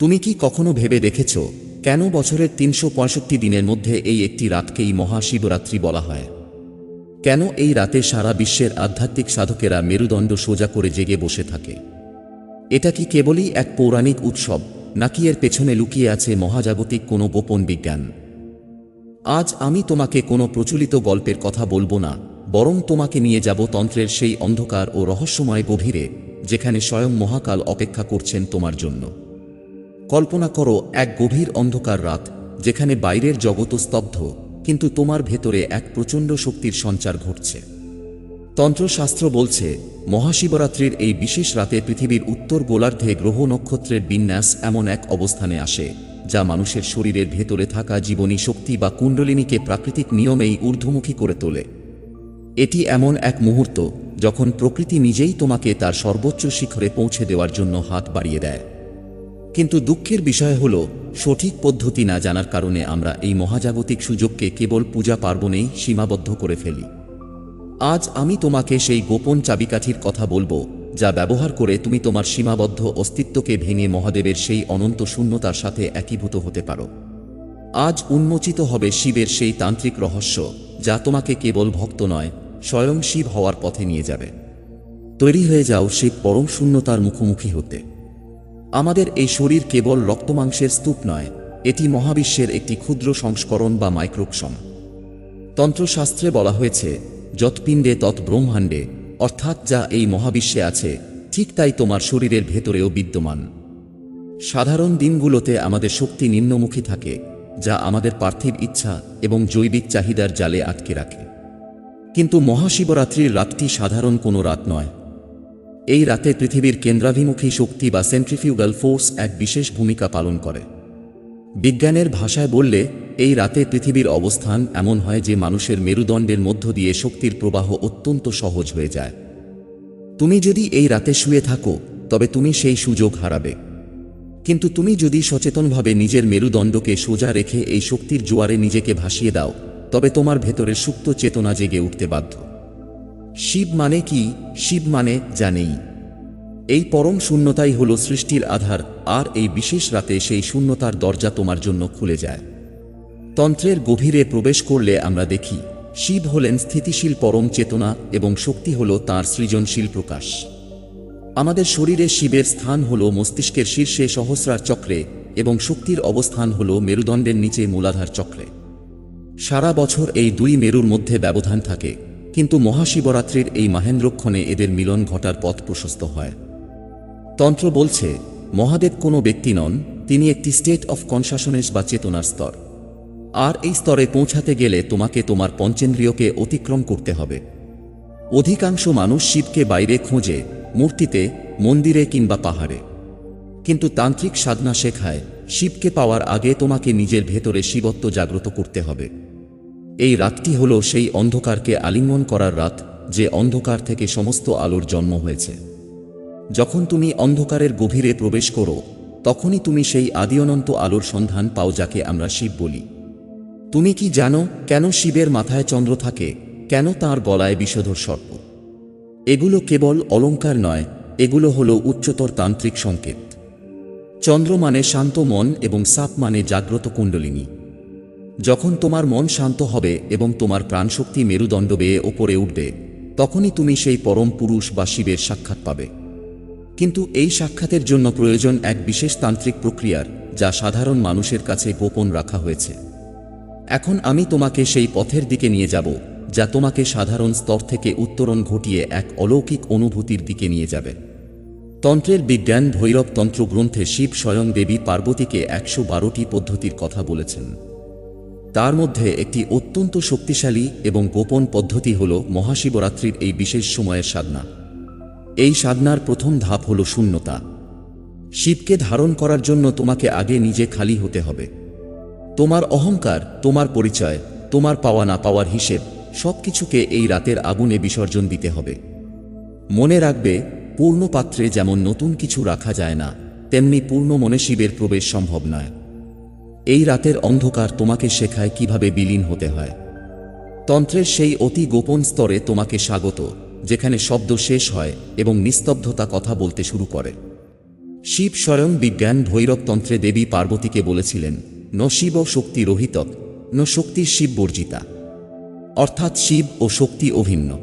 তুমি কি কখনো ভেবে দেখেছ, কেন বছরের তিনশো পঁয়ষট্টি দিনের মধ্যে এই একটি রাতকেই মহাশিবরাত্রি বলা হয়? কেন এই রাতে সারা বিশ্বের আধ্যাত্মিক সাধকেরা মেরুদণ্ড সোজা করে জেগে বসে থাকে? এটা কি কেবলই এক পৌরাণিক উৎসব, নাকি এর পেছনে লুকিয়ে আছে মহাজাগতিক কোনো গোপন বিজ্ঞান? আজ আমি তোমাকে কোনো প্রচলিত গল্পের কথা বলব না, বরং তোমাকে নিয়ে যাব তন্ত্রের সেই অন্ধকার ও রহস্যময় গভীরে, যেখানে স্বয়ং মহাকাল অপেক্ষা করছেন তোমার জন্য। কল্পনা করো এক গভীর অন্ধকার রাত, যেখানে বাইরের জগৎ স্তব্ধ, কিন্তু তোমার ভেতরে এক প্রচণ্ড শক্তির সঞ্চার ঘটছে। তন্ত্রশাস্ত্র বলছে, মহাশিবরাত্রির এই বিশেষ রাতে পৃথিবীর উত্তর গোলার্ধে গ্রহ নক্ষত্রের বিন্যাস এমন এক অবস্থানে আসে, যা মানুষের শরীরের ভেতরে থাকা জীবনী শক্তি বা কুণ্ডলিনীকে প্রাকৃতিক নিয়মেই ঊর্ধ্বমুখী করে তোলে। এটি এমন এক মুহূর্ত, যখন প্রকৃতি নিজেই তোমাকে তার সর্বোচ্চ শিখরে পৌঁছে দেওয়ার জন্য হাত বাড়িয়ে দেয়। কিন্তু দুঃখের বিষয় হল, সঠিক পদ্ধতি না জানার কারণে আমরা এই মহাজাগতিক সুযোগকে কেবল পূজা পার্বণেই সীমাবদ্ধ করে ফেলি। আজ আমি তোমাকে সেই গোপন চাবিকাঠির কথা বলব, যা ব্যবহার করে তুমি তোমার সীমাবদ্ধ অস্তিত্বকে ভেঙে মহাদেবের সেই অনন্ত শূন্যতার সাথে একীভূত হতে পারো। আজ উন্মোচিত হবে শিবের সেই তান্ত্রিক রহস্য, যা তোমাকে কেবল ভক্ত নয়, স্বয়ং শিব হওয়ার পথে নিয়ে যাবে। তৈরি হয়ে যাও সেই পরম শূন্যতার মুখোমুখি হতে। আমাদের এই শরীর কেবল রক্তমাংসের স্তূপ নয়, এটি মহাবিশ্বের একটি ক্ষুদ্র সংস্করণ বা মাইক্রোকসম। তন্ত্রশাস্ত্রে বলা হয়েছে, যৎপিণ্ডে তৎ ব্রহ্মাণ্ডে, অর্থাৎ যা এই মহাবিশ্বে আছে, ঠিক তাই তোমার শরীরের ভেতরেও বিদ্যমান। সাধারণ দিনগুলোতে আমাদের শক্তি নিম্নমুখী থাকে, যা আমাদের পার্থিব ইচ্ছা এবং জৈবিক চাহিদার জালে আটকে রাখে। কিন্তু মহাশিবরাত্রির রাতটি সাধারণ কোনো রাত নয় এই রাতে পৃথিবীর কেন্দ্রাভিমুখী শক্তি বা সেন্ট্রিফিউগাল ফোর্স এক বিশেষ ভূমিকা পালন করে। বিজ্ঞানের ভাষায় বললে, এই রাতে পৃথিবীর অবস্থান এমন হয় যে মানুষের মেরুদণ্ডের মধ্য দিয়ে শক্তির প্রবাহ অত্যন্ত সহজ হয়ে যায়। তুমি যদি এই রাতে শুয়ে থাকো, তবে তুমি সেই সুযোগ হারাবে। কিন্তু তুমি যদি সচেতনভাবে নিজের মেরুদণ্ডকে সোজা রেখে এই শক্তির জোয়ারে নিজেকে ভাসিয়ে দাও, তবে তোমার ভেতরের সুপ্ত চেতনা জেগে উঠতে বাধ্য। শিব মানে কি? শিব মানে জানেই। এই পরম শূন্যতাই হল সৃষ্টির আধার, আর এই বিশেষ রাতে সেই শূন্যতার দরজা তোমার জন্য খুলে যায়। তন্ত্রের গভীরে প্রবেশ করলে আমরা দেখি, শিব হলেন স্থিতিশীল পরম চেতনা এবং শক্তি হল তার সৃজনশীল প্রকাশ। আমাদের শরীরে শিবের স্থান হল মস্তিষ্কের শীর্ষে সহস্রার চক্রে এবং শক্তির অবস্থান হল মেরুদণ্ডের নিচে মূলাধার চক্রে। সারা বছর এই দুই মেরুর মধ্যে ব্যবধান থাকে। কিন্তু মহাশিবরাত্রির এই মাহেন্দ্রক্ষণে এদের মিলন ঘটার পথ প্রশস্ত হয়। তন্ত্র বলছে, মহাদেব কোনো ব্যক্তি নন, তিনি একটি স্টেট অফ কনশাসনেস বা চেতনার স্তর। আর এই স্তরে পৌঁছাতে গেলে তোমাকে তোমার পঞ্চেন্দ্রিয়কে অতিক্রম করতে হবে। অধিকাংশ মানুষ শিবকে বাইরে খোঁজে, মূর্তিতে, মন্দিরে কিংবা পাহাড়ে। কিন্তু তান্ত্রিক সাধনা শেখায়, শিবকে পাওয়ার আগে তোমাকে নিজের ভেতরে শিবত্ব জাগ্রত করতে হবে। এই রাতটি হল সেই অন্ধকারকে আলিঙ্গন করার রাত, যে অন্ধকার থেকে সমস্ত আলোর জন্ম হয়েছে। যখন তুমি অন্ধকারের গভীরে প্রবেশ করো, তখনই তুমি সেই আদিঅনন্ত আলোর সন্ধান পাও যাকে আমরা শিব বলি। তুমি কি জানো কেন শিবের মাথায় চন্দ্র থাকে, কেন তার গলায় বিষধর সর্প? এগুলো কেবল অলঙ্কার নয়, এগুলো হলো উচ্চতর তান্ত্রিক সংকেত। চন্দ্র মানে শান্ত মন এবং সাপ মানে জাগ্রত কুণ্ডলিনী। যখন তোমার মন শান্ত হবে এবং তোমার প্রাণশক্তি মেরুদণ্ড বেয়ে ওপরে উঠবে, তখনই তুমি সেই পরম পুরুষ বা শিবের সাক্ষাৎ পাবে। কিন্তু এই সাক্ষাতের জন্য প্রয়োজন এক বিশেষ তান্ত্রিক প্রক্রিয়ার, যা সাধারণ মানুষের কাছে গোপন রাখা হয়েছে। এখন আমি তোমাকে সেই পথের দিকে নিয়ে যাব, যা তোমাকে সাধারণ স্তর থেকে উত্তরণ ঘটিয়ে এক অলৌকিক অনুভূতির দিকে নিয়ে যাবে। তন্ত্রের বিজ্ঞান ভৈরব তন্ত্র গ্রন্থে শিব স্বয়ং দেবী পার্বতীকে একশো বারোটি পদ্ধতির কথা বলেছেন। তার মধ্যে একটি অত্যন্ত শক্তিশালী এবং গোপন পদ্ধতি হল মহাশিবরাত্রির এই বিশেষ সময়ের সাধনা। এই সাধনার প্রথম ধাপ হল শূন্যতা। শিবকে ধারণ করার জন্য তোমাকে আগে নিজে খালি হতে হবে। তোমার অহংকার, তোমার পরিচয়, তোমার পাওয়া না পাওয়ার হিসেব সবকিছুকে এই রাতের আগুনে বিসর্জন দিতে হবে। মনে রাখবে পূর্ণ পাত্রে যেমন নতুন কিছু রাখা যায় না, তেমনি পূর্ণ মনে শিবের প্রবেশ সম্ভব নয়। এই রাতের অন্ধকার তোমাকে শেখায় কীভাবে বিলীন হতে হয়। তন্ত্রের সেই অতি গোপন স্তরে তোমাকে স্বাগত, যেখানে শব্দ শেষ হয় এবং নিস্তব্ধতা কথা বলতে শুরু করে। শিব স্বয়ং বিজ্ঞান ভৈরবতন্ত্রে দেবী পার্বতীকে বলেছিলেন, ন শিব শক্তি রহিতক, ন শক্তি শিব বর্জিতা। অর্থাৎ শিব ও শক্তি অভিন্ন।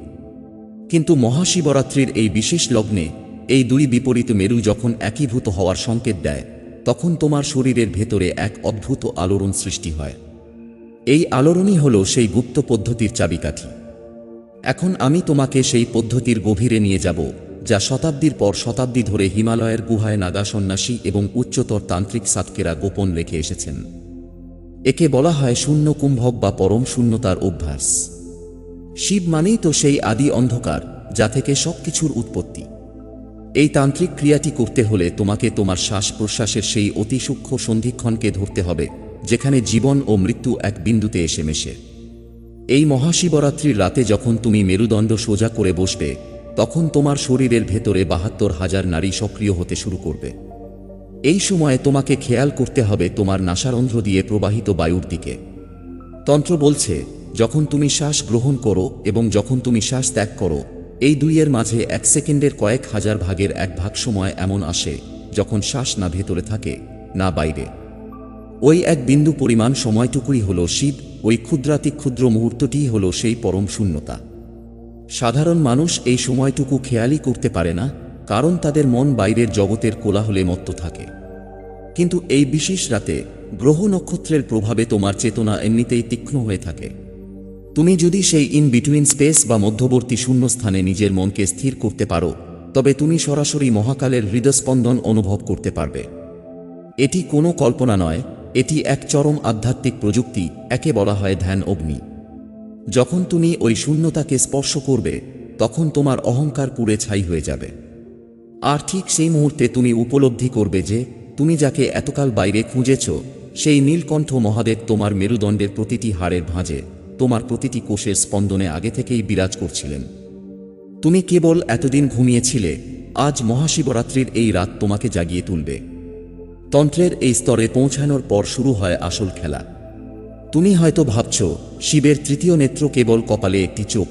কিন্তু মহাশিবরাত্রির এই বিশেষ লগ্নে এই দুই বিপরীত মেরু যখন একীভূত হওয়ার সংকেত দেয় তখন তোমার শরীরের ভেতরে এক অদ্ভুত আলোড়ন সৃষ্টি হয়। এই আলোড়নই হল সেই গুপ্ত পদ্ধতির চাবিকাঠি। এখন আমি তোমাকে সেই পদ্ধতির গভীরে নিয়ে যাব, যা শতাব্দীর পর শতাব্দী ধরে হিমালয়ের গুহায় নাগা সন্ন্যাসী এবং উচ্চতর তান্ত্রিক সাতকেরা গোপন রেখে এসেছেন। একে বলা হয় শূন্য কুম্ভক বা পরম শূন্যতার অভ্যাস। শিব মানেই তো সেই আদি অন্ধকার, যা থেকে সবকিছুর উৎপত্তি। এই তান্ত্রিক ক্রিয়াটি করতে হলে তোমাকে তোমার শ্বাস প্রশ্বাসের সেই অতি সূক্ষ্ম সন্ধিক্ষণকে ধরতে হবে, যেখানে জীবন ও মৃত্যু এক বিন্দুতে এসে মেশে। এই মহাশিবরাত্রির রাতে যখন তুমি মেরুদণ্ড সোজা করে বসবে, তখন তোমার শরীরের ভেতরে বাহাত্তর হাজার নারী সক্রিয় হতে শুরু করবে। এই সময়ে তোমাকে খেয়াল করতে হবে তোমার নাসারন্ধ্র দিয়ে প্রবাহিত বায়ুর দিকে। তন্ত্র বলছে, যখন তুমি শ্বাস গ্রহণ করো এবং যখন তুমি শ্বাস ত্যাগ করো এই দুইয়ের মাঝে এক সেকেন্ডের কয়েক হাজার ভাগের এক ভাগ সময় এমন আসে, যখন শ্বাস না ভেতরে থাকে, না বাইরে। ওই এক বিন্দু পরিমাণ সময়টুকুই হল শিব ওই ক্ষুদ্রাতি ক্ষুদ্র মুহূর্তটিই হল সেই পরম শূন্যতা। সাধারণ মানুষ এই সময়টুকু খেয়ালই করতে পারে না, কারণ তাদের মন বাইরের জগতের কোলাহলে মত্ত থাকে। কিন্তু এই বিশেষ রাতে গ্রহ নক্ষত্রের প্রভাবে তোমার চেতনা এমনিতেই তীক্ষ্ণ হয়ে থাকে। তুমি যদি সেই ইন বিটুইন স্পেস বা মধ্যবর্তী শূন্যস্থানে নিজের মনকে স্থির করতে পারো, তবে তুমি সরাসরি মহাকালের হৃদস্পন্দন অনুভব করতে পারবে। এটি কোনো কল্পনা নয়, এটি এক চরম আধ্যাত্মিক প্রযুক্তি, একে বলা হয় ধ্যান অগ্নি। যখন তুমি ওই শূন্যতাকে স্পর্শ করবে, তখন তোমার অহংকার পুড়ে ছাই হয়ে যাবে। আর ঠিক সেই মুহূর্তে তুমি উপলব্ধি করবে যে, তুমি যাকে এতকাল বাইরে খুঁজেছ, সেই নীলকণ্ঠ মহাদেব তোমার মেরুদণ্ডের প্রতিটি হাড়ের ভাঁজে। তোমার প্রতিটি কোষের স্পন্দনে আগে থেকেই বিরাজ করছিলেন। তুমি কেবল এতদিন ঘুমিয়েছিলে, আজ মহাশিবরাত্রির এই রাত তোমাকে জাগিয়ে তুলবে। তন্ত্রের এই স্তরে পৌঁছানোর পর শুরু হয় আসল খেলা। তুমি হয়তো ভাবছ, শিবের তৃতীয় নেত্র কেবল কপালে একটি চোখ।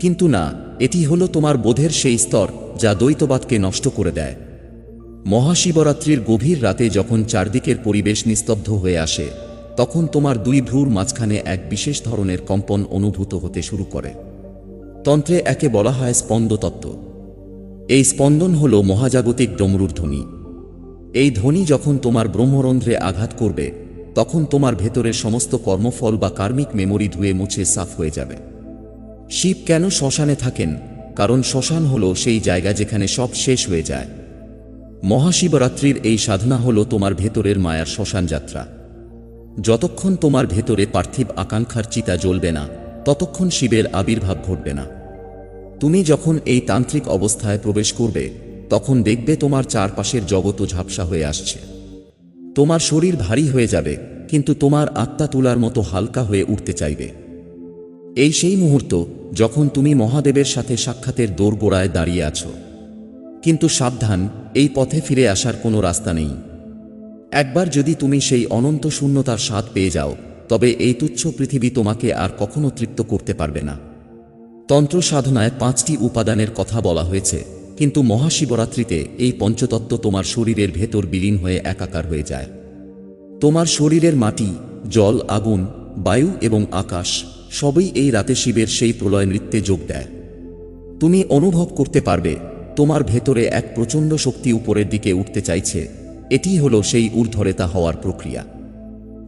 কিন্তু না, এটি হলো তোমার বোধের সেই স্তর যা দ্বৈতবাদকে নষ্ট করে দেয়। মহাশিবরাত্রির গভীর রাতে যখন চারদিকের পরিবেশ নিস্তব্ধ হয়ে আসে তখন তোমার দুই ভ্রুর মাঝখানে এক বিশেষ ধরনের কম্পন অনুভূত হতে শুরু করে। তন্ত্রে একে বলা হয় স্পন্দতত্ত্ব। এই স্পন্দন হল মহাজাগতিক ডমরুর ধ্বনি। এই ধ্বনি যখন তোমার ব্রহ্মরন্ধ্রে আঘাত করবে, তখন তোমার ভেতরের সমস্ত কর্মফল বা কার্মিক মেমোরি ধুয়ে মুছে সাফ হয়ে যাবে। শিব কেন শ্মশানে থাকেন? কারণ শ্মশান হল সেই জায়গা যেখানে সব শেষ হয়ে যায়। মহাশিবরাত্রির এই সাধনা হল তোমার ভেতরের মায়ার শ্মশান যাত্রা যতক্ষণ তোমার ভেতরে পার্থিব আকাঙ্ক্ষার চিতা জ্বলবে না, ততক্ষণ শিবের আবির্ভাব ঘটবে না। তুমি যখন এই তান্ত্রিক অবস্থায় প্রবেশ করবে, তখন দেখবে তোমার চারপাশের জগৎও ঝাপসা হয়ে আসছে। তোমার শরীর ভারী হয়ে যাবে, কিন্তু তোমার আত্মা তোলার মতো হালকা হয়ে উঠতে চাইবে। এই সেই মুহূর্ত যখন তুমি মহাদেবের সাথে সাক্ষাতের দোরগোড়ায় দাঁড়িয়ে আছো। কিন্তু সাবধান, এই পথে ফিরে আসার কোনো রাস্তা নেই। একবার যদি তুমি সেই অনন্ত শূন্যতার স্বাদ পেয়ে যাও, তবে এই তুচ্ছ পৃথিবী তোমাকে আর কখনো তৃপ্ত করতে পারবে না। তন্ত্র সাধনায় পাঁচটি উপাদানের কথা বলা হয়েছে, কিন্তু মহাশিবরাত্রিতে এই পঞ্চতত্ত্ব তোমার শরীরের ভেতর বিলীন হয়ে একাকার হয়ে যায়। তোমার শরীরের মাটি, জল, আগুন, বায়ু এবং আকাশ, সবই এই রাতে শিবের সেই প্রলয় নৃত্যে যোগ দেয়। তুমি অনুভব করতে পারবে, তোমার ভেতরে এক প্রচণ্ড শক্তি উপরের দিকে উঠতে চাইছে এটি হলো সেই ঊর্ধ্বরেতা হওয়ার প্রক্রিয়া।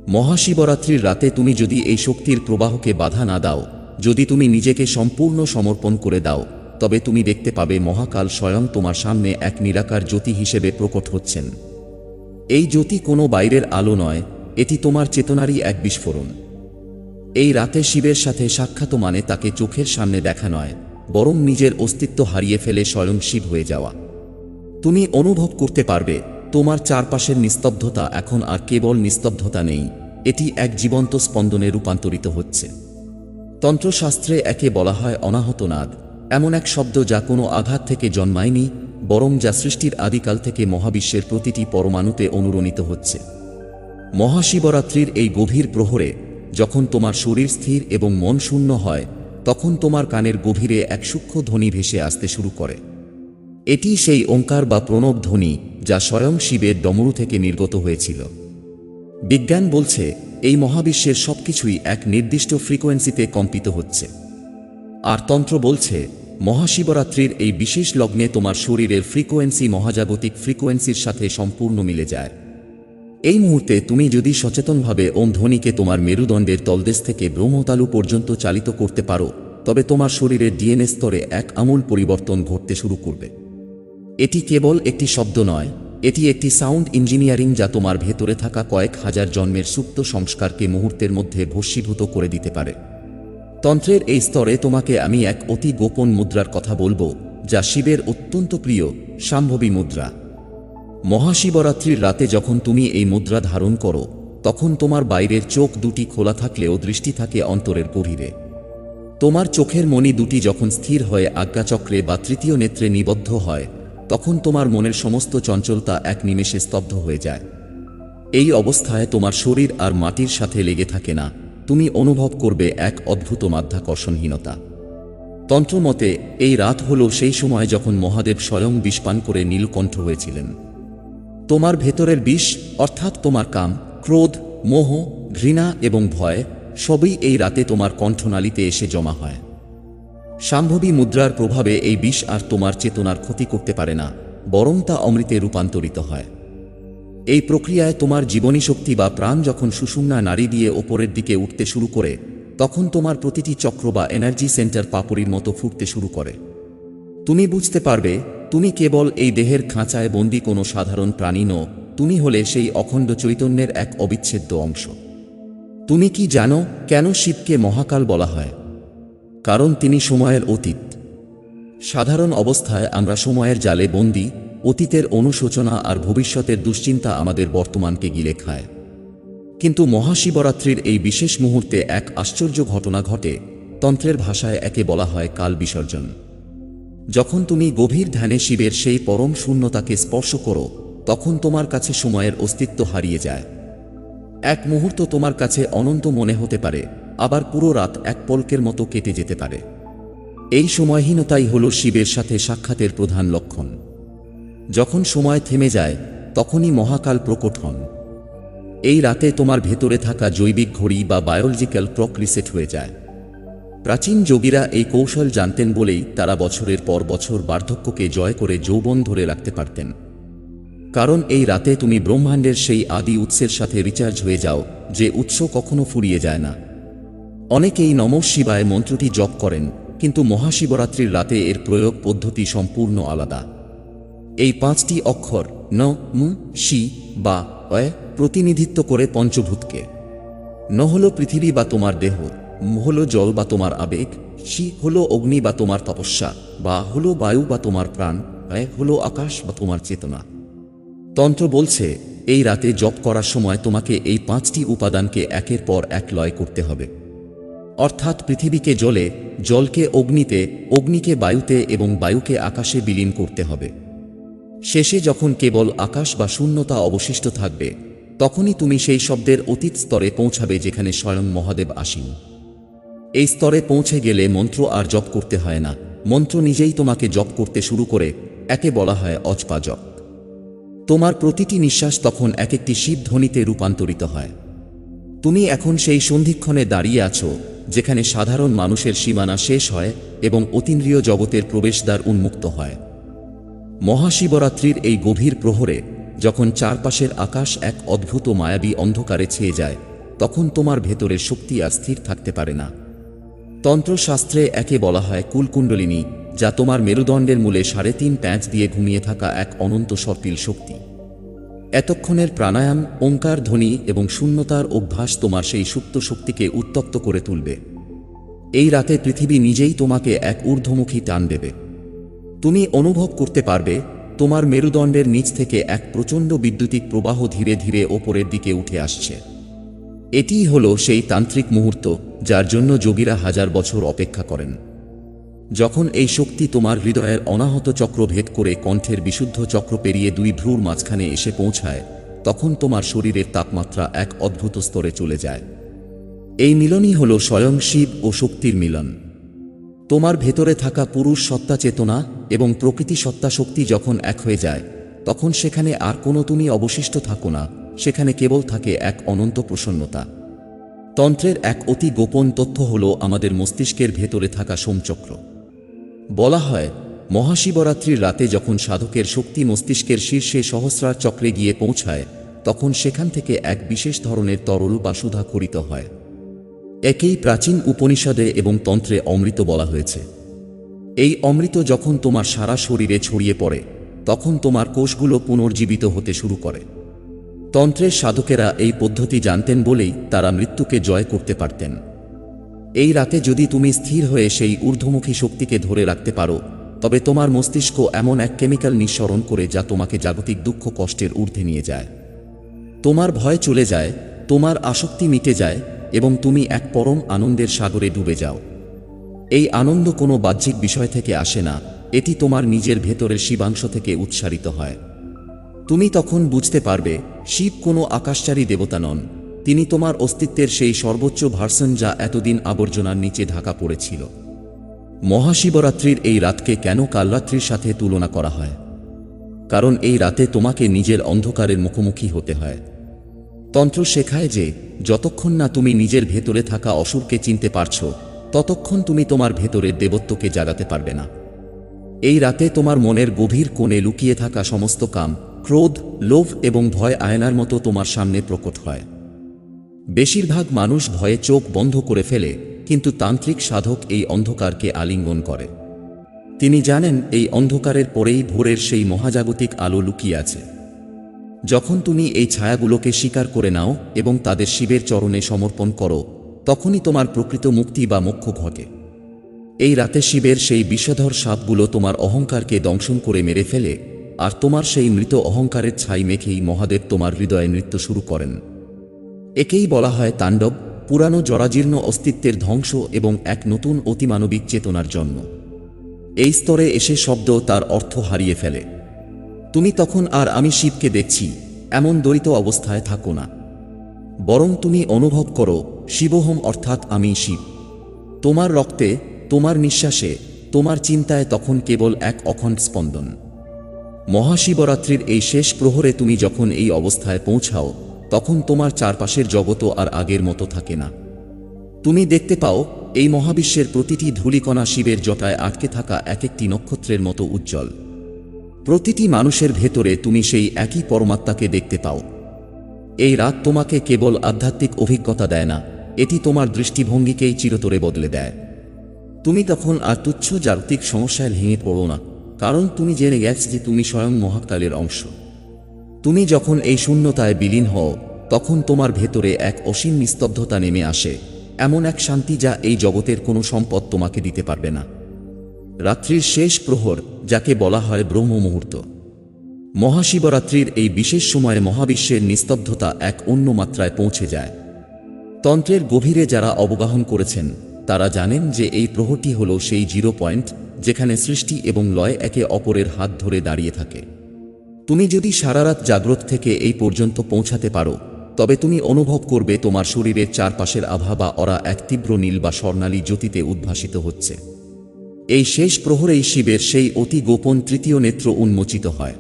মহাশিবরাত্রির রাতে তুমি যদি এই শক্তির প্রবাহকে বাধা না দাও, যদি তুমি নিজেকে সম্পূর্ণ সমর্পণ করে দাও, তবে তুমি দেখতে পাবে মহাকাল স্বয়ং তোমার সামনে এক নিরাকার জ্যোতি হিসেবে প্রকট হচ্ছেন। এই জ্যোতি কোনো বাইরের আলো নয়, এটি তোমার চেতনারই এক বিস্ফোরণ। এই রাতে শিবের সাথে সাক্ষাৎ মানে তাকে চোখের সামনে দেখা নয়, বরং নিজের অস্তিত্ব হারিয়ে ফেলে স্বয়ং শিব হয়ে যাওয়া। তুমি অনুভব করতে পারবে তোমার চারপাশের নিস্তব্ধতা এখন আর কেবল নিস্তব্ধতা নেই, এটি এক জীবন্ত স্পন্দনে রূপান্তরিত হচ্ছে। তন্ত্রশাস্ত্রে একে বলা হয় অনাহত নাদ এমন এক শব্দ যা কোনো আঘাত থেকে জন্মায়নি, বরং যা সৃষ্টির আদিকাল থেকে মহাবিশ্বের প্রতিটি পরমাণুতে অনুরণিত হচ্ছে। মহাশিবরাত্রির এই গভীর প্রহরে, যখন তোমার শরীর স্থির এবং মন শূন্য হয়, তখন তোমার কানের গভীরে এক সূক্ষ্ম ধ্বনি ভেসে আসতে শুরু করে। এটি সেই ওঙ্কার বা প্রণব ধ্বনি যা স্বয়ং শিবের ডমরু থেকে নির্গত হয়েছিল। বিজ্ঞান বলছে, এই মহাবিশ্বের সবকিছুই এক নির্দিষ্ট ফ্রিকোয়েন্সিতে কম্পিত হচ্ছে। আর তন্ত্র বলছে, মহাশিবরাত্রির এই বিশেষ লগ্নে তোমার শরীরের ফ্রিকোয়েন্সি মহাজাগতিক ফ্রিকোয়েন্সির সাথে সম্পূর্ণ মিলে যায়। এই মুহূর্তে তুমি যদি সচেতনভাবে ওম ধ্বনিকে তোমার মেরুদণ্ডের তলদেশ থেকে ব্রহ্মতালু পর্যন্ত চালিত করতে পারো, তবে তোমার শরীরের ডিএনএ স্তরে এক আমূল পরিবর্তন ঘটতে শুরু করবে। এটি কেবল একটি শব্দ নয়, এটি একটি সাউন্ড ইঞ্জিনিয়ারিং যা তোমার ভেতরে থাকা কয়েক হাজার জন্মের সুপ্ত সংস্কারকে মুহূর্তের মধ্যে ভস্মীভূত করে দিতে পারে। তন্ত্রের এই স্তরে তোমাকে আমি এক অতি গোপন মুদ্রার কথা বলব, যা শিবের অত্যন্ত প্রিয়, সাম্ভবী মুদ্রা। মহাশিবরাত্রির রাতে যখন তুমি এই মুদ্রা ধারণ করো, তখন তোমার বাইরের চোখ দুটি খোলা থাকলেও দৃষ্টি থাকে অন্তরের গভীরে। তোমার চোখের মণি দুটি যখন স্থির হয়ে আজ্ঞাচক্রে বা তৃতীয় নেত্রে নিবদ্ধ হয় তখন তোমার মনের সমস্ত চঞ্চলতা এক নিমেষে স্তব্ধ হয়ে যায়। এই অবস্থায় তোমার শরীর আর মাটির সাথে লেগে থাকে না। তুমি অনুভব করবে এক অদ্ভুত মাধ্যাকর্ষণহীনতা। তন্ত্রমতে এই রাত হল সেই সময় যখন মহাদেব স্বয়ং বিষপান করে নীলকণ্ঠ হয়েছিলেন। তোমার ভেতরের বিষ, অর্থাৎ তোমার কাম, ক্রোধ, মোহ, ঘৃণা এবং ভয়, সবই এই রাতে তোমার কণ্ঠনালীতে এসে জমা হয়। সাম্ভবী মুদ্রার প্রভাবে এই বিষ আর তোমার চেতনার ক্ষতি করতে পারে না, বরং তা অমৃতে রূপান্তরিত হয়। এই প্রক্রিয়ায় তোমার জীবনী শক্তি বা প্রাণ যখন সুষুম্না নারী দিয়ে ওপরের দিকে উঠতে শুরু করে, তখন তোমার প্রতিটি চক্র বা এনার্জি সেন্টার পাপড়ির মতো ফুটতে শুরু করে। তুমি বুঝতে পারবে, তুমি কেবল এই দেহের খাঁচায় বন্দি কোনো সাধারণ প্রাণী নও, তুমি হলে সেই অখণ্ড চৈতন্যের এক অবিচ্ছেদ্য অংশ। তুমি কি জানো কেন শিবকে মহাকাল বলা হয়? কারণ তিনি সময়ের অতীত। সাধারণ অবস্থায় আমরা সময়ের জালে বন্দি, অতীতের অনুশোচনা আর ভবিষ্যতের দুশ্চিন্তা আমাদের বর্তমানকে গিলে খায়। কিন্তু মহাশিবরাত্রির এই বিশেষ মুহূর্তে এক আশ্চর্য ঘটনা ঘটে, তন্ত্রের ভাষায় একে বলা হয় কাল বিসর্জন। যখন তুমি গভীর ধ্যানে শিবের সেই পরম শূন্যতাকে স্পর্শ করো, তখন তোমার কাছে সময়ের অস্তিত্ব হারিয়ে যায়। এক মুহূর্ত তোমার কাছে অনন্ত মনে হতে পারে আবার পুরো রাত এক পলকের মতো কেটে যেতে পারে। এই সময়হীনতাই হল শিবের সাথে সাক্ষাতের প্রধান লক্ষণ। যখন সময় থেমে যায়, তখনই মহাকাল প্রকট হন। এই রাতে তোমার ভেতরে থাকা জৈবিক ঘড়ি বা বায়োলজিক্যাল ক্লক রিসেট হয়ে যায়। প্রাচীন যোগীরা এই কৌশল জানতেন বলেই তারা বছরের পর বছর বার্ধক্যকে জয় করে যৌবন ধরে রাখতে পারতেন। কারণ এই রাতে তুমি ব্রহ্মাণ্ডের সেই আদি উৎসের সাথে রিচার্জ হয়ে যাও, যে উৎস কখনো ফুরিয়ে যায় না। অনেকেই নম শিবায় মন্ত্রটি জপ করেন, কিন্তু মহাশিবরাত্রির রাতে এর প্রয়োগ পদ্ধতি সম্পূর্ণ আলাদা। এই পাঁচটি অক্ষর ন, মু, শি বা অয় প্রতিনিধিত্ব করে পঞ্চভূতকে। ন হল পৃথিবী বা তোমার দেহ হল জল বা তোমার আবেগ, শি হল অগ্নি বা তোমার তপস্যা, বা হল বায়ু বা তোমার প্রাণ অয় হল আকাশ বা তোমার চেতনা। তন্ত্র বলছে, এই রাতে জপ করার সময় তোমাকে এই পাঁচটি উপাদানকে একের পর এক লয় করতে হবে। অর্থাৎ পৃথিবীকে জলে, জলকে অগ্নিতে, অগ্নিকে বায়ুতে এবং বায়ুকে আকাশে বিলীন করতে হবে। শেষে যখন কেবল আকাশ বা শূন্যতা অবশিষ্ট থাকবে, তখনই তুমি সেই শব্দের অতীত স্তরে পৌঁছাবে যেখানে স্বয়ং মহাদেব আসীন। এই স্তরে পৌঁছে গেলে মন্ত্র আর জপ করতে হয় না। মন্ত্র নিজেই তোমাকে জপ করতে শুরু করে, একে বলা হয় অজপা জপ তোমার প্রতিটি নিঃশ্বাস তখন এক একটি শিবধ্বনিতে রূপান্তরিত হয়। তুমি এখন সেই সন্ধিক্ষণে দাঁড়িয়ে আছো যেখানে সাধারণ মানুষের সীমানা শেষ হয় এবং অতীন্দ্রিয় জগতের প্রবেশদ্বার উন্মুক্ত হয়। মহাশিবরাত্রির এই গভীর প্রহরে যখন চারপাশের আকাশ এক অদ্ভুত মায়াবী অন্ধকারে ছেয়ে যায়, তখন তোমার ভেতরের শক্তি আর স্থির থাকতে পারে না। তন্ত্রশাস্ত্রে একে বলা হয় কুলকুণ্ডলিনী, যা তোমার মেরুদণ্ডের মূলে সাড়ে তিন প্যাঁচ দিয়ে ঘুমিয়ে থাকা এক অনন্ত সর্পিল শক্তি। এতক্ষণের প্রাণায়াম, ওঙ্কার, ধ্বনি এবং শূন্যতার অভ্যাস তোমার সেই সুপ্ত শক্তিকে উত্তপ্ত করে তুলবে। এই রাতে পৃথিবী নিজেই তোমাকে এক ঊর্ধ্বমুখী টান দেবে। তুমি অনুভব করতে পারবে, তোমার মেরুদণ্ডের নিচ থেকে এক প্রচণ্ড বিদ্যুতিক প্রবাহ ধীরে ধীরে ওপরের দিকে উঠে আসছে। এটিই হল সেই তান্ত্রিক মুহূর্ত, যার জন্য যোগীরা হাজার বছর অপেক্ষা করেন। যখন এই শক্তি তোমার হৃদয়ের অনাহত চক্র ভেদ করে কণ্ঠের বিশুদ্ধ চক্র পেরিয়ে দুই ভ্রুর মাঝখানে এসে পৌঁছায়, তখন তোমার শরীরের তাপমাত্রা এক অদ্ভুত স্তরে চলে যায়। এই মিলনই হল স্বয়ং শিব ও শক্তির মিলন। তোমার ভেতরে থাকা পুরুষ সত্তা চেতনা এবং প্রকৃতি সত্তা শক্তি যখন এক হয়ে যায়, তখন সেখানে আর কোনো তুমি অবশিষ্ট থাকো না, সেখানে কেবল থাকে এক অনন্ত প্রসন্নতা। তন্ত্রের এক অতি গোপন তথ্য হল আমাদের মস্তিষ্কের ভেতরে থাকা সোমচক্র। বলা হয়, মহাশিবরাত্রির রাতে যখন সাধকের শক্তি মস্তিষ্কের শীর্ষে সহস্রার চক্রে গিয়ে পৌঁছায়, তখন সেখান থেকে এক বিশেষ ধরনের তরল বা সুধা খরিত হয়। একেই প্রাচীন উপনিষদে এবং তন্ত্রে অমৃত বলা হয়েছে। এই অমৃত যখন তোমার সারা শরীরে ছড়িয়ে পড়ে, তখন তোমার কোষগুলো পুনর্জীবিত হতে শুরু করে। তন্ত্রের সাধকেরা এই পদ্ধতি জানতেন বলেই তারা মৃত্যুকে জয় করতে পারতেন। এই রাতে যদি তুমি স্থির হয়ে সেই ঊর্ধ্বমুখী শক্তিকে ধরে রাখতে পারো, তবে তোমার মস্তিষ্ক এমন এক কেমিক্যাল নিঃসরণ করে যা তোমাকে জাগতিক দুঃখ কষ্টের ঊর্ধ্বে নিয়ে যায়। তোমার ভয় চলে যায়, তোমার আসক্তি মিটে যায় এবং তুমি এক পরম আনন্দের সাগরে ডুবে যাও। এই আনন্দ কোনো বাহ্যিক বিষয় থেকে আসে না, এটি তোমার নিজের ভেতরের শিবাংশ থেকে উৎসারিত হয়। তুমি তখন বুঝতে পারবে, শিব কোনো আকাশচারী দেবতা নন। তিনি তোমার অস্তিত্বের সেই সর্বোচ্চ ভার্সন যা এতদিন আবর্জনার নিচে ঢাকা পড়েছিল। মহাশিবরাত্রির এই রাতকে কেন কালরাত্রির সাথে তুলনা করা হয়? কারণ এই রাতে তোমাকে নিজের অন্ধকারের মুখোমুখি হতে হয়। তন্ত্র শেখায় যে, যতক্ষণ না তুমি নিজের ভেতরে থাকা অসুরকে চিনতে পারছ, ততক্ষণ তুমি তোমার ভেতরের দেবত্বকে জাগাতে পারবে না। এই রাতে তোমার মনের গভীর কোণে লুকিয়ে থাকা সমস্ত কাম, ক্রোধ, লোভ এবং ভয় আয়নার মতো তোমার সামনে প্রকট হয়। বেশিরভাগ মানুষ ভয়ে চোখ বন্ধ করে ফেলে, কিন্তু তান্ত্রিক সাধক এই অন্ধকারকে আলিঙ্গন করে। তিনি জানেন এই অন্ধকারের পরেই ভোরের সেই মহাজাগতিক আলো লুকিয়ে আছে। যখন তুমি এই ছায়াগুলোকে স্বীকার করে নাও এবং তাদের শিবের চরণে সমর্পণ করো, তখনই তোমার প্রকৃত মুক্তি বা মোক্ষ ঘটে। এই রাতে শিবের সেই বিষধর সাপগুলো তোমার অহংকারকে দংশন করে মেরে ফেলে, আর তোমার সেই মৃত অহংকারের ছাই মেখেই মহাদেব তোমার হৃদয়ে নৃত্য শুরু করেন। একেই বলা হয় তাণ্ডব, পুরানো জরাজীর্ণ অস্তিত্বের ধ্বংস এবং এক নতুন অতিমানবিক চেতনার জন্ম। এই স্তরে এসে শব্দ তার অর্থ হারিয়ে ফেলে। তুমি তখন আর আমি শিবকে দেখছি, এমন দরিত অবস্থায় থাকো না। বরং তুমি অনুভব করো, শিবহোম অর্থাৎ আমি শিব। তোমার রক্তে, তোমার নিঃশ্বাসে, তোমার চিন্তায় তখন কেবল এক অখণ্ড স্পন্দন। মহাশিবরাত্রির এই শেষ প্রহরে তুমি যখন এই অবস্থায় পৌঁছাও তখন তোমার চারপাশের জগৎও আর আগের মতো থাকে না। তুমি দেখতে পাও, এই মহাবিশ্বের প্রতিটি ধূলিকণা শিবের জটায় আটকে থাকা এক একটি নক্ষত্রের মতো উজ্জ্বল। প্রতিটি মানুষের ভেতরে তুমি সেই একই পরমাত্মাকে দেখতে পাও। এই রাত তোমাকে কেবল আধ্যাত্মিক অভিজ্ঞতা দেয় না, এটি তোমার দৃষ্টিভঙ্গিকেই চিরতরে বদলে দেয়। তুমি তখন আর তুচ্ছ জাগতিক সমস্যায় ভেঙে পড়ো না, কারণ তুমি জেনে গেছ যে তুমি স্বয়ং মহাকালের অংশ। তুমি যখন এই শূন্যতায় বিলীন হও, তখন তোমার ভেতরে এক অসীম নিস্তব্ধতা নেমে আসে, এমন এক শান্তি যা এই জগতের কোনো সম্পদ তোমাকে দিতে পারবে না। রাত্রির শেষ প্রহর, যাকে বলা হয় ব্রহ্ম মুহূর্ত মহাশিবরাত্রির এই বিশেষ সময়ে মহাবিশ্বের নিস্তব্ধতা এক অন্য মাত্রায় পৌঁছে যায়। তন্ত্রের গভীরে যারা অবগাহন করেছেন, তারা জানেন যে এই প্রহরটি হল সেই জিরো পয়েন্ট, যেখানে সৃষ্টি এবং লয় একে অপরের হাত ধরে দাঁড়িয়ে থাকে। তুমি যদি সারারাত জাগ্রত থেকে এই পর্যন্ত পৌঁছাতে পারো, তবে তুমি অনুভব করবে তোমার শরীরের চারপাশের আভা বা অরা এক তীব্র নীল বা স্বর্ণালী জ্যোতিতে উদ্ভাসিত হচ্ছে। এই শেষ প্রহরেই শিবের সেই অতি গোপন তৃতীয় নেত্র উন্মোচিত হয়।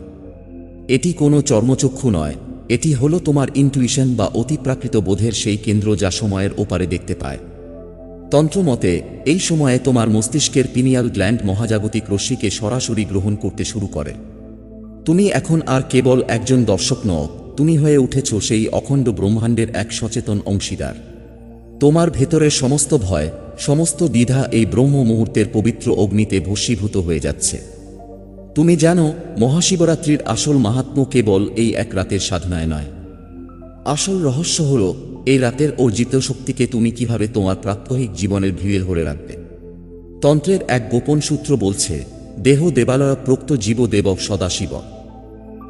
এটি কোনো চর্মচক্ষু নয়, এটি হলো তোমার ইনটুইশন বা অতিপ্রাকৃত বোধের সেই কেন্দ্র যা সময়ের ওপারে দেখতে পায়। তন্ত্রমতে এই সময়ে তোমার মস্তিষ্কের পিনিয়াল গ্ল্যান্ড মহাজাগতিক রশ্মিকে সরাসরি গ্রহণ করতে শুরু করে। তুমি এখন আর কেবল একজন দর্শক নও, তুমি হয়ে উঠেছ সেই অখণ্ড ব্রহ্মাণ্ডের এক সচেতন অংশীদার। তোমার ভেতরের সমস্ত ভয়, সমস্ত দ্বিধা এই ব্রহ্ম মুহূর্তের পবিত্র অগ্নিতে ভস্মীভূত হয়ে যাচ্ছে। তুমি জানো, মহাশিবরাত্রির আসল মাহাত্ম্য কেবল এই এক রাতের সাধনায় নয়। আসল রহস্য হল, এই রাতের অর্জিত শক্তিকে তুমি কীভাবে তোমার প্রাত্যহিক জীবনের ভিড়ে ধরে রাখবে। তন্ত্রের এক গোপন সূত্র বলছে, দেহ দেবালয় প্রোক্ত জীব দেবক সদাশিব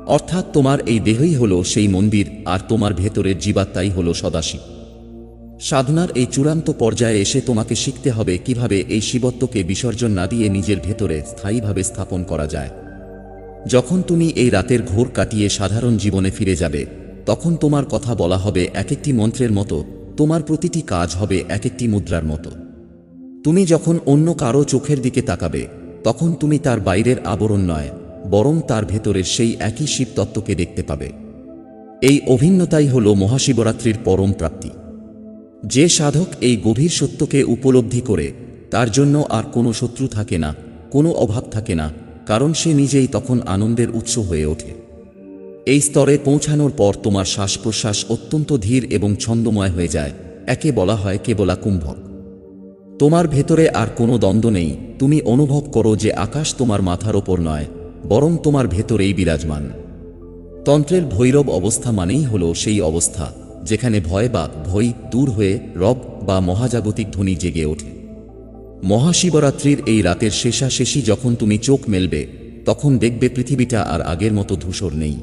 অর্থাৎ তোমার এই দেহই হল সেই মন্দির, আর তোমার ভেতরের জীবাত্মাই হল সদাশিব। সাধনার এই চূড়ান্ত পর্যায়ে এসে তোমাকে শিখতে হবে কীভাবে এই শিবত্বকে বিসর্জন না দিয়ে নিজের ভেতরে স্থায়ীভাবে স্থাপন করা যায়। যখন তুমি এই রাতের ঘোর কাটিয়ে সাধারণ জীবনে ফিরে যাবে, তখন তোমার কথা বলা হবে এক একটি মন্ত্রের মতো, তোমার প্রতিটি কাজ হবে এক একটি মুদ্রার মতো। তুমি যখন অন্য কারও চোখের দিকে তাকাবে, তখন তুমি তার বাইরের আবরণ নয় বরং তার ভেতরের সেই একই শিব তত্ত্বকে দেখতে পাবে। এই অভিন্নতাই হল মহাশিবরাত্রির পরম প্রাপ্তি। যে সাধক এই গভীর সত্যকে উপলব্ধি করে, তার জন্য আর কোনো শত্রু থাকে না, কোনো অভাব থাকে না, কারণ সে নিজেই তখন আনন্দের উৎস হয়ে ওঠে। এই স্তরে পৌঁছানোর পর তোমার শ্বাস প্রশ্বাস অত্যন্ত ধীর এবং ছন্দময় হয়ে যায়, একে বলা হয় কেবলা কুম্ভক। তোমার ভেতরে আর কোনো দ্বন্দ্ব নেই, তুমি অনুভব করো যে আকাশ তোমার মাথার ওপর নয় বরং তোমার ভেতরেই বিরাজমান। তন্ত্রের ভৈরব অবস্থা মানেই হল সেই অবস্থা, যেখানে ভয় বা ভয় দূর হয়ে রব বা মহাজাগতিক ধ্বনি জেগে ওঠে। মহাশিবরাত্রির এই রাতের শেষাশেষি যখন তুমি চোখ মেলবে, তখন দেখবে পৃথিবীটা আর আগের মতো ধূসর নেই।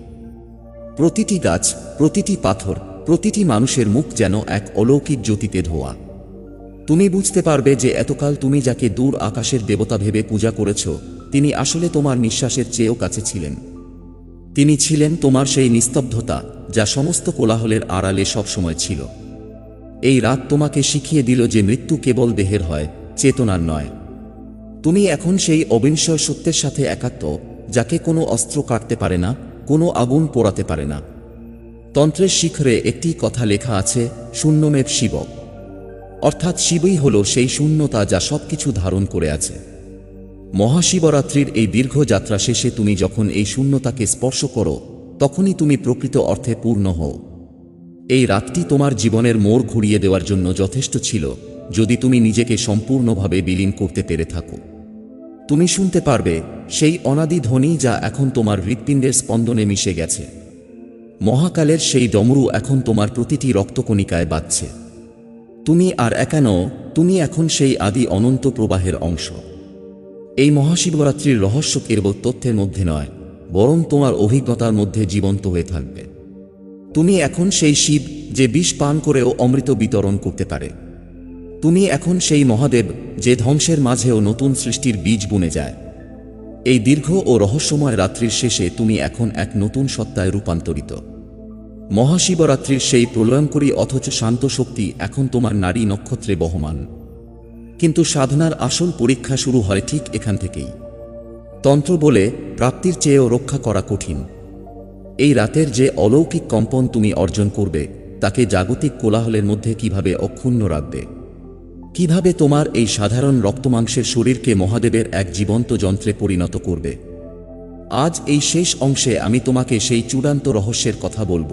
প্রতিটি গাছ, প্রতিটি পাথর, প্রতিটি মানুষের মুখ যেন এক অলৌকিক জ্যোতিতে ধোয়া। তুমি বুঝতে পারবে যে এতকাল তুমি যাকে দূর আকাশের দেবতা ভেবে পূজা করেছ তিনি আসলে তোমার নিঃশ্বাসের চেয়েও কাছে ছিলেন। তিনি ছিলেন তোমার সেই নিস্তব্ধতা যা সমস্ত কোলাহলের আড়ালে সবসময় ছিল। এই রাত তোমাকে শিখিয়ে দিল যে মৃত্যু কেবল দেহের হয়, চেতনার নয়। তুমি এখন সেই অবিনশ্বর সত্যের সাথে একাত্ম, যাকে কোনো অস্ত্র কাটতে পারে না, কোনো আগুন পোড়াতে পারে না। তন্ত্রের শিখরে একটি কথা লেখা আছে, শূন্যমেব শিবক। অর্থাৎ শিবই হল সেই শূন্যতা যা সবকিছু ধারণ করে আছে। মহাশিবরাত্রির এই দীর্ঘ যাত্রা শেষে তুমি যখন এই শূন্যতাকে স্পর্শ করো, তখনই তুমি প্রকৃত অর্থে পূর্ণ হও। এই রাতটি তোমার জীবনের মোড় ঘুরিয়ে দেওয়ার জন্য যথেষ্ট ছিল, যদি তুমি নিজেকে সম্পূর্ণভাবে বিলীন করতে পেরে থাকো। তুমি শুনতে পারবে, সেই অনাদি ধ্বনি যা এখন তোমার হৃৎপিণ্ডের স্পন্দনে মিশে গেছে। মহাকালের সেই ডমরু এখন তোমার প্রতিটি রক্তকণিকায় বাজছে। তুমি আর একা নও, তুমি এখন সেই আদি অনন্ত প্রবাহের অংশ। এই মহাশিবরাত্রির রহস্য কেবল তথ্যের মধ্যে নয়, বরং তোমার অভিজ্ঞতার মধ্যে জীবন্ত হয়ে থাকবে। তুমি এখন সেই শিব যে বিষ পান করেও অমৃত বিতরণ করতে পারে। তুমি এখন সেই মহাদেব যে ধ্বংসের মাঝেও নতুন সৃষ্টির বীজ বুনে যায়। এই দীর্ঘ ও রহস্যময় রাত্রির শেষে তুমি এখন এক নতুন সত্তায় রূপান্তরিত। মহাশিবরাত্রির সেই প্রলয়ঙ্করী অথচ শান্ত শক্তি এখন তোমার নারী নক্ষত্রে বহমান। কিন্তু সাধনার আসল পরীক্ষা শুরু হয় ঠিক এখান থেকেই। তন্ত্র বলে প্রাপ্তির চেয়েও রক্ষা করা কঠিন। এই রাতের যে অলৌকিক কম্পন তুমি অর্জন করবে, তাকে জাগতিক কোলাহলের মধ্যে কীভাবে অক্ষুণ্ণ রাখবে? কীভাবে তোমার এই সাধারণ রক্তমাংসের শরীরকে মহাদেবের এক জীবন্ত যন্ত্রে পরিণত করবে? আজ এই শেষ অংশে আমি তোমাকে সেই চূড়ান্ত রহস্যের কথা বলব।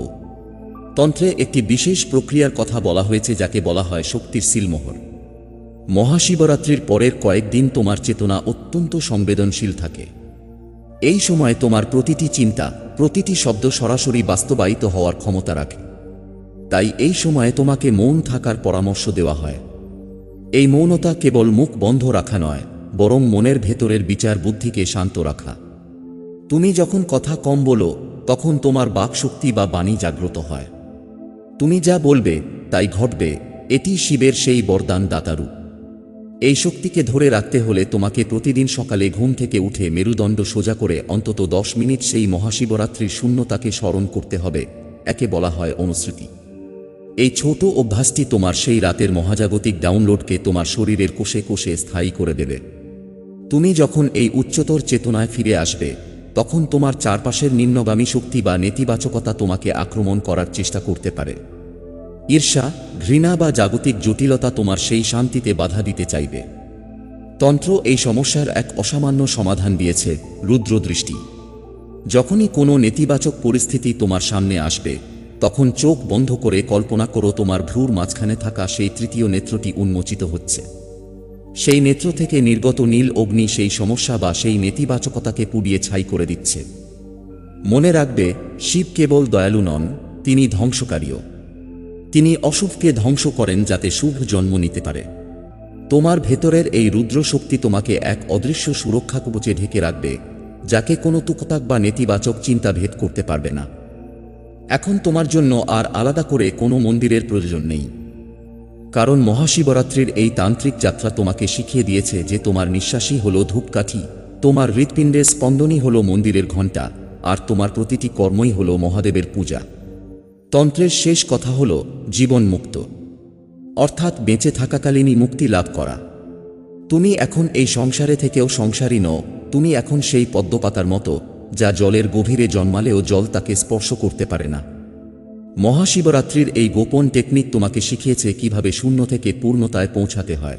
তন্ত্রে একটি বিশেষ প্রক্রিয়ার কথা বলা হয়েছে যাকে বলা হয় শক্তির সিলমোহর। মহাশিবরাত্রির পরের কয়েকদিন তোমার চেতনা অত্যন্ত সংবেদনশীল থাকে। এই সময় তোমার প্রতিটি চিন্তা, প্রতিটি শব্দ সরাসরি বাস্তবায়িত হওয়ার ক্ষমতা রাখে। তাই এই সময়ে তোমাকে মৌন থাকার পরামর্শ দেওয়া হয়। এই মৌনতা কেবল মুখ বন্ধ রাখা নয়, বরং মনের ভেতরের বিচার বুদ্ধিকে শান্ত রাখা। তুমি যখন কথা কম বলো, তখন তোমার বাকশক্তি বা বাণী জাগ্রত হয়। তুমি যা বলবে, তাই ঘটবে, এটি শিবের সেই বরদান দাতারু এই শক্তিকে ধরে রাখতে হলে তোমাকে প্রতিদিন সকালে ঘুম থেকে উঠে মেরুদণ্ড সোজা করে অন্তত দশ মিনিট সেই মহাশিবরাত্রির শূন্যতাকে স্মরণ করতে হবে, একে বলা হয় অনুশ্রুতি এই ছোট অভ্যাসটি তোমার সেই রাতের মহাজাগতিক ডাউনলোডকে তোমার শরীরের কোষে কোষে স্থায়ী করে দেবে। তুমি যখন এই উচ্চতর চেতনায় ফিরে আসবে, তখন তোমার চারপাশের নিম্নগামী শক্তি বা নেতিবাচকতা তোমাকে আক্রমণ করার চেষ্টা করতে পারে। ঈর্ষা, ঘৃণা বা জাগতিক জটিলতা তোমার সেই শান্তিতে বাধা দিতে চাইবে। তন্ত্র এই সমস্যার এক অসামান্য সমাধান দিয়েছে, রুদ্রদৃষ্টি। যখনই কোনো নেতিবাচক পরিস্থিতি তোমার সামনে আসবে, তখন চোখ বন্ধ করে কল্পনা করো তোমার ভ্রুর মাঝখানে থাকা সেই তৃতীয় নেত্রটি উন্মোচিত হচ্ছে। সেই নেত্র থেকে নির্গত নীল অগ্নি সেই সমস্যা বা সেই নেতিবাচকতাকে পুড়িয়ে ছাই করে দিচ্ছে। মনে রাখবে, শিব কেবল দয়ালু নন, তিনি ধ্বংসকারীও। তিনি অশুভকে ধ্বংস করেন যাতে শুভ জন্ম নিতে পারে। তোমার ভেতরের এই রুদ্র শক্তি তোমাকে এক অদৃশ্য সুরক্ষা কবচে ঢেকে রাখবে, যাকে কোনো তুকতাক বা নেতিবাচক চিন্তা ভেদ করতে পারবে না। এখন তোমার জন্য আর আলাদা করে কোনো মন্দিরের প্রয়োজন নেই। কারণ মহাশিবরাত্রির এই তান্ত্রিক যাত্রা তোমাকে শিখিয়ে দিয়েছে যে তোমার নিঃশ্বাসই হল ধূপকাঠি, তোমার হৃৎপিণ্ডের স্পন্দনই হল মন্দিরের ঘণ্টা, আর তোমার প্রতিটি কর্মই হল মহাদেবের পূজা। তন্ত্রের শেষ কথা হল জীবন মুক্ত অর্থাৎ বেঁচে থাকাকালীনই মুক্তি লাভ করা। তুমি এখন এই সংসারে থেকেও সংসারী নও, তুমি এখন সেই পদ্মপাতার মতো, যা জলের গভীরে জন্মালেও জল তাকে স্পর্শ করতে পারে না। মহাশিবরাত্রির এই গোপন টেকনিক তোমাকে শিখিয়েছে কীভাবে শূন্য থেকে পূর্ণতায় পৌঁছাতে হয়।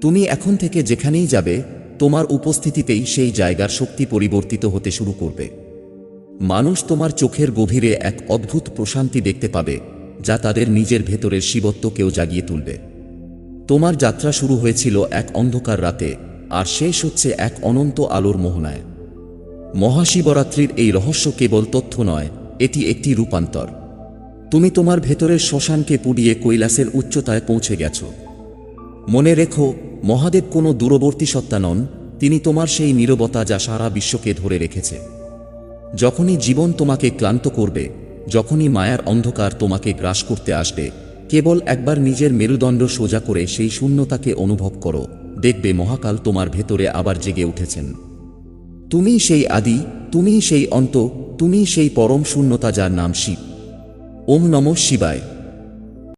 তুমি এখন থেকে যেখানেই যাবে, তোমার উপস্থিতিতেই সেই জায়গার শক্তি পরিবর্তিত হতে শুরু করবে। মানুষ তোমার চোখের গভীরে এক অদ্ভুত প্রশান্তি দেখতে পাবে, যা তাদের নিজের ভেতরের শিবত্বকেও জাগিয়ে তুলবে। তোমার যাত্রা শুরু হয়েছিল এক অন্ধকার রাতে, আর শেষ হচ্ছে এক অনন্ত আলোর মোহনায়। মহাশিবরাত্রির এই রহস্য কেবল তথ্য নয়, এটি একটি রূপান্তর। তুমি তোমার ভেতরের শ্মশানকে পুড়িয়ে কৈলাসের উচ্চতায় পৌঁছে গেছ। মনে রেখো, মহাদেব কোনো দূরবর্তী সত্তা নন, তিনি তোমার সেই নীরবতা যা সারা বিশ্বকে ধরে রেখেছে। যখনই জীবন তোমাকে ক্লান্ত করবে, যখনই মায়ার অন্ধকার তোমাকে গ্রাস করতে আসবে, কেবল একবার নিজের মেরুদণ্ড সোজা করে সেই শূন্যতাকে অনুভব করো, দেখবে মহাকাল তোমার ভেতরে আবার জেগে উঠেছেন। তুমি সেই আদি, তুমি সেই অন্ত, তুমি সেই পরম শূন্যতা যার নাম শিব। ওম নম শিবায়।